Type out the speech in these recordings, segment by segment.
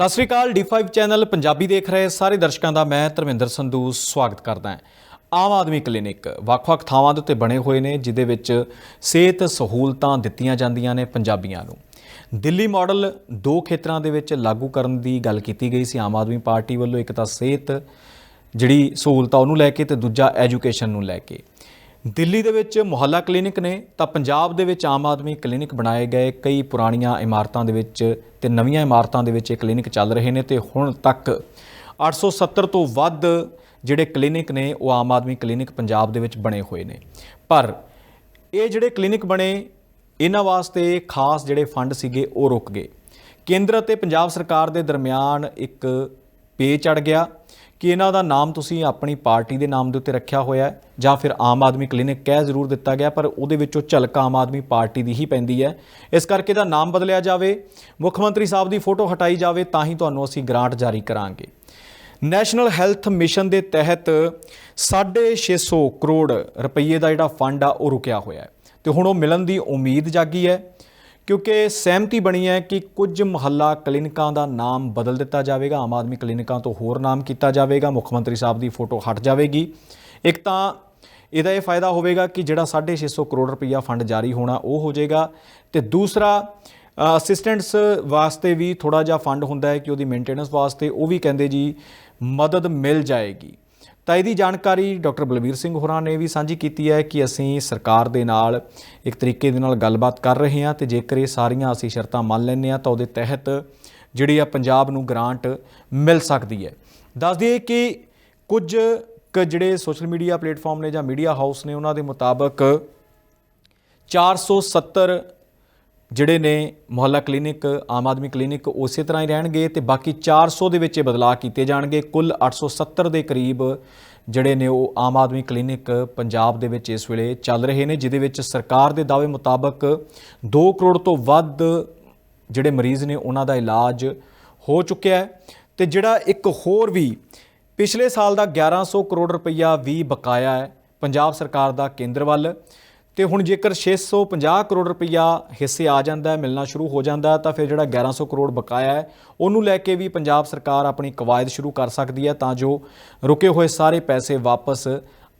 ਸਤਿ ਸ੍ਰੀ ਅਕਾਲ D5 channel Punjabi ਦੇਖ ਰਹੇ ਸਾਰੇ ਦਰਸ਼ਕਾਂ ਦਾ ਮੈਂ ਧਰਮਿੰਦਰ ਸੰਧੂ ਸਵਾਗਤ ਕਰਦਾ ਹਾਂ। ਆਮ ਆਦਮੀ ਕਲੀਨਿਕ ਵੱਖ-ਵੱਖ ਥਾਵਾਂ ਦੇ ਉੱਤੇ ਬਣੇ ਹੋਏ ਨੇ ਜਿਦੇ ਵਿੱਚ ਸਿਹਤ ਸਹੂਲਤਾਂ ਦਿੱਤੀਆਂ ਜਾਂਦੀਆਂ ਨੇ ਪੰਜਾਬੀਆਂ ਨੂੰ। ਦਿੱਲੀ ਮਾਡਲ ਦੋ ਖੇਤਰਾਂ ਦੇ ਵਿੱਚ ਲਾਗੂ ਕਰਨ ਦੀ ਗੱਲ ਕੀਤੀ ਗਈ ਸੀ। ਆਮ ਆਦਮੀ ਪਾਰਟੀ ਵੱਲੋਂ ਇੱਕ ਤਾਂ ਸਿਹਤ ਜਿਹੜੀ ਸਹੂਲਤਾਂ ਉਹਨੂੰ ਲੈ ਕੇ ਤੇ ਦੂਜਾ ਐਜੂਕੇਸ਼ਨ ਨੂੰ ਲੈ ਕੇ। ਦਿੱਲੀ ਦੇ ਵਿੱਚ ਮੁਹੱਲਾ ਕਲੀਨਿਕ ਨੇ ਤਾਂ ਪੰਜਾਬ ਦੇ ਵਿੱਚ ਆਮ ਆਦਮੀ ਕਲੀਨਿਕ ਬਣਾਏ ਗਏ ਕਈ ਪੁਰਾਣੀਆਂ ਇਮਾਰਤਾਂ ਦੇ ਵਿੱਚ ਤੇ ਨਵੀਆਂ ਇਮਾਰਤਾਂ ਦੇ ਵਿੱਚ ਇਹ ਕਲੀਨਿਕ ਚੱਲ ਰਹੇ ਨੇ ਤੇ ਹੁਣ ਤੱਕ 870 ਤੋਂ ਵੱਧ ਜਿਹੜੇ ਕਲੀਨਿਕ ਨੇ ਉਹ ਆਮ ਆਦਮੀ ਕਲੀਨਿਕ ਪੰਜਾਬ ਦੇ ਵਿੱਚ ਬਣੇ ਹੋਏ ਨੇ। ਪਰ ਇਹ ਜਿਹੜੇ ਕਲੀਨਿਕ ਬਣੇ, ਇਹਨਾਂ ਵਾਸਤੇ ਖਾਸ ਜਿਹੜੇ ਫੰਡ ਸੀਗੇ ਉਹ ਰੁਕ ਗਏ। ਕੇਂਦਰ ਅਤੇ ਪੰਜਾਬ ਸਰਕਾਰ ਦੇ ਦਰਮਿਆਨ ਇੱਕ ਪੇ ਚੜ ਗਿਆ ਕਿ ਇਹਨਾਂ ਦਾ ਨਾਮ ਤੁਸੀਂ ਆਪਣੀ ਪਾਰਟੀ ਦੇ ਨਾਮ ਦੇ ਉੱਤੇ ਰੱਖਿਆ ਹੋਇਆ ਹੈ ਜਾਂ ਫਿਰ ਆਮ ਆਦਮੀ ਕਲੀਨਿਕ ਕਹਿ ਜ਼ਰੂਰ ਦਿੱਤਾ ਗਿਆ, ਪਰ ਉਹਦੇ ਵਿੱਚੋਂ ਝਲਕ ਆਮ ਆਦਮੀ ਪਾਰਟੀ ਦੀ ਹੀ ਪੈਂਦੀ ਹੈ। ਇਸ ਕਰਕੇ ਦਾ ਨਾਮ ਬਦਲਿਆ ਜਾਵੇ, ਮੁੱਖ ਮੰਤਰੀ ਸਾਹਿਬ ਦੀ ਫੋਟੋ ਹਟਾਈ ਜਾਵੇ, ਤਾਂ ਹੀ ਤੁਹਾਨੂੰ ਅਸੀਂ ਗ੍ਰਾਂਟ ਜਾਰੀ ਕਰਾਂਗੇ। ਨੈਸ਼ਨਲ ਹੈਲਥ ਮਿਸ਼ਨ ਦੇ ਤਹਿਤ 650 ਕਰੋੜ ਰੁਪਏ ਦਾ ਜਿਹੜਾ ਫੰਡ ਆ, ਉਹ ਰੁਕਿਆ ਹੋਇਆ ਹੈ। ਤੇ ਹੁਣ ਉਹ ਮਿਲਣ ਦੀ ਉਮੀਦ ਜਾਗੀ ਹੈ। ਕਿਉਂਕਿ ਸਹਿਮਤੀ ਬਣੀ ਹੈ ਕਿ ਕੁਝ ਮੁਹੱਲਾ ਕਲੀਨਿਕਾਂ ਦਾ ਨਾਮ ਬਦਲ ਦਿੱਤਾ ਜਾਵੇਗਾ, ਆਮ ਆਦਮੀ ਕਲੀਨਿਕਾਂ ਤੋਂ ਹੋਰ ਨਾਮ ਕੀਤਾ ਜਾਵੇਗਾ, ਮੁੱਖ ਮੰਤਰੀ ਸਾਹਿਬ ਦੀ ਫੋਟੋ ਹਟ ਜਾਵੇਗੀ। ਇੱਕ ਤਾਂ ਇਹਦਾ ਇਹ ਫਾਇਦਾ ਹੋਵੇਗਾ ਕਿ ਜਿਹੜਾ 650 ਕਰੋੜ ਰੁਪਈਆ ਫੰਡ ਜਾਰੀ ਹੋਣਾ ਉਹ ਹੋ ਜਾਏਗਾ ਤੇ ਦੂਸਰਾ ਅਸਿਸਟੈਂਟਸ ਵਾਸਤੇ ਵੀ ਥੋੜਾ ਜਿਹਾ ਫੰਡ ਹੁੰਦਾ ਹੈ ਕਿ ਉਹਦੀ ਮੇਨਟੇਨੈਂਸ ਵਾਸਤੇ, ਉਹ ਵੀ ਕਹਿੰਦੇ ਜੀ ਮਦਦ ਮਿਲ ਜਾਏਗੀ। ਤਾਂ ਇਹਦੀ ਜਾਣਕਾਰੀ ਡਾਕਟਰ ਬਲਬੀਰ ਸਿੰਘ ਹੋਰਾਂ ਨੇ ਵੀ ਸਾਂਝੀ ਕੀਤੀ ਹੈ ਕਿ ਅਸੀਂ ਸਰਕਾਰ ਦੇ ਨਾਲ ਇੱਕ ਤਰੀਕੇ ਦੇ ਨਾਲ ਗੱਲਬਾਤ ਕਰ ਰਹੇ ਹਾਂ ਤੇ ਜੇਕਰ ਇਹ ਸਾਰੀਆਂ ਅਸੀਂ ਸ਼ਰਤਾਂ ਮੰਨ ਲੈਂਦੇ ਹਾਂ ਤਾਂ ਉਹਦੇ ਤਹਿਤ ਜਿਹੜੀ ਆ ਪੰਜਾਬ ਨੂੰ ਗ੍ਰਾਂਟ ਮਿਲ ਸਕਦੀ ਹੈ। ਦੱਸ ਦਈਏ ਕਿ ਕੁਝ ਕ ਜਿਹੜੇ ਸੋਸ਼ਲ ਮੀਡੀਆ ਪਲੇਟਫਾਰਮ ਨੇ ਜਾਂ ਮੀਡੀਆ ਹਾਊਸ ਨੇ ਉਹਨਾਂ ਦੇ ਮੁਤਾਬਕ 470 ਜਿਹੜੇ ਨੇ ਮੁਹੱਲਾ ਕਲੀਨਿਕ, ਆਮ ਆਦਮੀ ਕਲੀਨਿਕ ਉਸੇ ਤਰ੍ਹਾਂ ਹੀ ਰਹਿਣਗੇ ਤੇ ਬਾਕੀ 400 ਦੇ ਵਿੱਚ ਇਹ ਬਦਲਾਅ ਕੀਤੇ ਜਾਣਗੇ। ਕੁੱਲ 870 ਦੇ ਕਰੀਬ ਜਿਹੜੇ ਨੇ ਉਹ ਆਮ ਆਦਮੀ ਕਲੀਨਿਕ ਪੰਜਾਬ ਦੇ ਵਿੱਚ ਇਸ ਵੇਲੇ ਚੱਲ ਰਹੇ ਨੇ ਜਿਦੇ ਵਿੱਚ ਸਰਕਾਰ ਦੇ ਦਾਅਵੇ ਮੁਤਾਬਕ 2 ਕਰੋੜ ਤੋਂ ਵੱਧ ਜਿਹੜੇ ਮਰੀਜ਼ ਨੇ ਉਹਨਾਂ ਦਾ ਇਲਾਜ ਹੋ ਚੁੱਕਿਆ ਹੈ ਤੇ ਜਿਹੜਾ ਇੱਕ ਹੋਰ ਵੀ ਪਿਛਲੇ ਸਾਲ ਦਾ 1100 ਕਰੋੜ ਰੁਪਈਆ ਵੀ ਬਕਾਇਆ ਹੈ ਪੰਜਾਬ ਸਰਕਾਰ ਦਾ ਕੇਂਦਰ ਵੱਲ। ਤੇ ਹੁਣ ਜੇਕਰ 650 ਕਰੋੜ ਰੁਪਈਆ ਹਿੱਸੇ ਆ ਜਾਂਦਾ ਮਿਲਣਾ ਸ਼ੁਰੂ ਹੋ ਜਾਂਦਾ ਤਾਂ ਫਿਰ ਜਿਹੜਾ 1100 ਕਰੋੜ ਬਕਾਇਆ ਹੈ, ਉਹਨੂੰ ਲੈ ਕੇ ਵੀ ਪੰਜਾਬ ਸਰਕਾਰ ਆਪਣੀ ਕਵਾਇਦ ਸ਼ੁਰੂ ਕਰ ਸਕਦੀ ਹੈ ਤਾਂ ਜੋ ਰੁਕੇ ਹੋਏ ਸਾਰੇ ਪੈਸੇ ਵਾਪਸ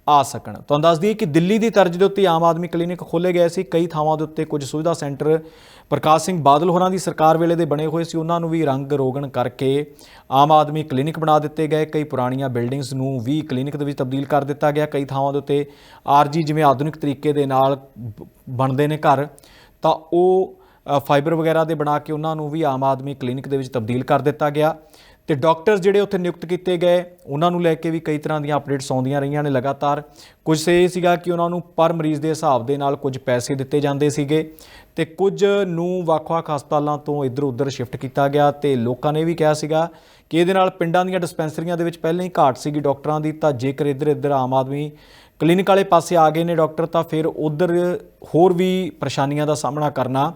ਆ ਸਕਣ। ਤੁਹਾਨੂੰ ਦੱਸ ਦਈਏ ਕਿ ਦਿੱਲੀ ਦੀ ਤਰਜ਼ ਦੇ ਉੱਤੇ ਆਮ ਆਦਮੀ ਕਲੀਨਿਕ ਖੋਲੇ ਗਏ ਸੀ। ਕਈ ਥਾਵਾਂ ਦੇ ਉੱਤੇ ਕੁਝ ਸੁਵਿਧਾ ਸੈਂਟਰ ਪ੍ਰਕਾਸ਼ ਸਿੰਘ ਬਾਦਲ ਹੋਰਾਂ ਦੀ ਸਰਕਾਰ ਵੇਲੇ ਦੇ ਬਣੇ ਹੋਏ ਸੀ। ਉਹਨਾਂ ਨੂੰ ਵੀ ਰੰਗ ਰੋਗਣ ਕਰਕੇ ਆਮ ਆਦਮੀ ਕਲੀਨਿਕ ਬਣਾ ਦਿੱਤੇ ਗਏ। ਕਈ ਪੁਰਾਣੀਆਂ ਬਿਲਡਿੰਗਸ ਨੂੰ ਵੀ ਕਲੀਨਿਕ ਦੇ ਵਿੱਚ ਤਬਦੀਲ ਕਰ ਦਿੱਤਾ ਗਿਆ। ਕਈ ਥਾਵਾਂ ਦੇ ਉੱਤੇ ਆਰਜੀ ਜਿਵੇਂ ਆਧੁਨਿਕ ਤਰੀਕੇ ਦੇ ਨਾਲ ਬ- ਬਣਦੇ ਨੇ ਘਰ। ਤਾਂ ਉਹ ਫਾਈਬਰ ਵਗੈਰਾ ਦੇ ਬਣਾ ਕੇ ਉਹਨਾਂ ਨੂੰ ਵੀ ਆਮ ਆਦਮੀ ਕਲੀਨਿਕ ਦੇ ਵਿੱਚ ਤਬਦੀਲ ਕਰ ਦਿੱਤਾ ਗਿਆ। ਤੇ ਡਾਕਟਰਸ ਜਿਹੜੇ ਉੱਥੇ ਨਿਯੁਕਤ ਕੀਤੇ ਗਏ, ਉਹਨਾਂ ਨੂੰ ਲੈ ਕੇ ਵੀ ਕਈ ਤਰ੍ਹਾਂ ਦੀਆਂ ਅਪਡੇਟਸ ਆਉਂਦੀਆਂ ਰਹੀਆਂ ਨੇ ਲਗਾਤਾਰ। ਕੁਝ ਸੇ ਇਹ ਸੀਗਾ ਕਿ ਉਹਨਾਂ ਨੂੰ ਪਰ ਮਰੀਜ਼ ਦੇ ਹਿਸਾਬ ਦੇ ਨਾਲ ਕੁਝ ਪੈਸੇ ਦਿੱਤੇ ਜਾਂਦੇ ਸੀਗੇ ਤੇ ਕੁਝ ਨੂੰ ਵੱਖ-ਵੱਖ ਹਸਪਤਾਲਾਂ ਤੋਂ ਇੱਧਰ ਉੱਧਰ ਸ਼ਿਫਟ ਕੀਤਾ ਗਿਆ ਤੇ ਲੋਕਾਂ ਨੇ ਵੀ ਕਿਹਾ ਸੀਗਾ ਕਿ ਇਹਦੇ ਨਾਲ ਪਿੰਡਾਂ ਦੀਆਂ ਡਿਸਪੈਂਸਰੀਆਂ ਦੇ ਵਿੱਚ ਪਹਿਲਾਂ ਹੀ ਘਾਟ ਸੀਗੀ ਡਾਕਟਰਾਂ ਦੀ, ਤਾਂ ਜੇਕਰ ਇੱਧਰ ਇੱਧਰ ਆਮ ਆਦਮੀ ਕਲੀਨਿਕ ਵਾਲੇ ਪਾਸੇ ਆ ਗਏ ਨੇ ਡਾਕਟਰ, ਤਾਂ ਫਿਰ ਉਧਰ ਹੋਰ ਵੀ ਪਰੇਸ਼ਾਨੀਆਂ ਦਾ ਸਾਹਮਣਾ ਕਰਨਾ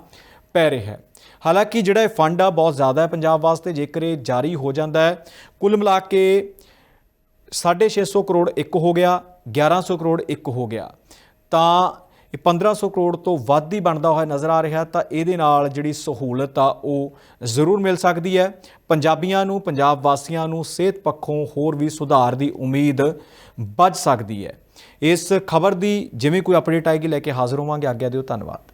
ਪੈ ਰਿਹਾ ਹੈ। ਹਾਲਾਂਕਿ ਜਿਹੜਾ ਇਹ ਫੰਡ ਆ, ਬਹੁਤ ਜ਼ਿਆਦਾ ਹੈ ਪੰਜਾਬ ਵਾਸਤੇ, ਜੇਕਰ ਇਹ ਜਾਰੀ ਹੋ ਜਾਂਦਾ ਹੈ, ਕੁੱਲ ਮਿਲਾ ਕੇ 650 ਕਰੋੜ ਇੱਕ ਹੋ ਗਿਆ 1100 ਕਰੋੜ ਇੱਕ ਹੋ ਗਿਆ। ਤਾਂ ਇਹ 1500 ਕਰੋੜ ਤੋਂ ਵੱਧ ਹੀ ਬਣਦਾ ਹੋਇਆ ਨਜ਼ਰ ਆ ਰਿਹਾ, ਤਾਂ ਇਹਦੇ ਨਾਲ ਜਿਹੜੀ ਸਹੂਲਤ ਆ, ਉਹ ਜ਼ਰੂਰ ਮਿਲ ਸਕਦੀ ਹੈ। ਪੰਜਾਬੀਆਂ ਨੂੰ, ਪੰਜਾਬ ਵਾਸੀਆਂ ਨੂੰ, ਸਿਹਤ ਪੱਖੋਂ ਹੋਰ ਵੀ ਸੁਧਾਰ ਦੀ ਉਮੀਦ ਵੱਧ ਸਕਦੀ ਹੈ। ਇਸ ਖਬਰ ਦੀ ਜਿਵੇਂ ਕੋਈ ਅਪਡੇਟ ਆਏਗੀ, ਲੈ ਕੇ ਹਾਜ਼ਰ ਹੋਵਾਂਗੇ। ਆਗਿਆ ਦਿਓ, ਧੰਨਵਾਦ।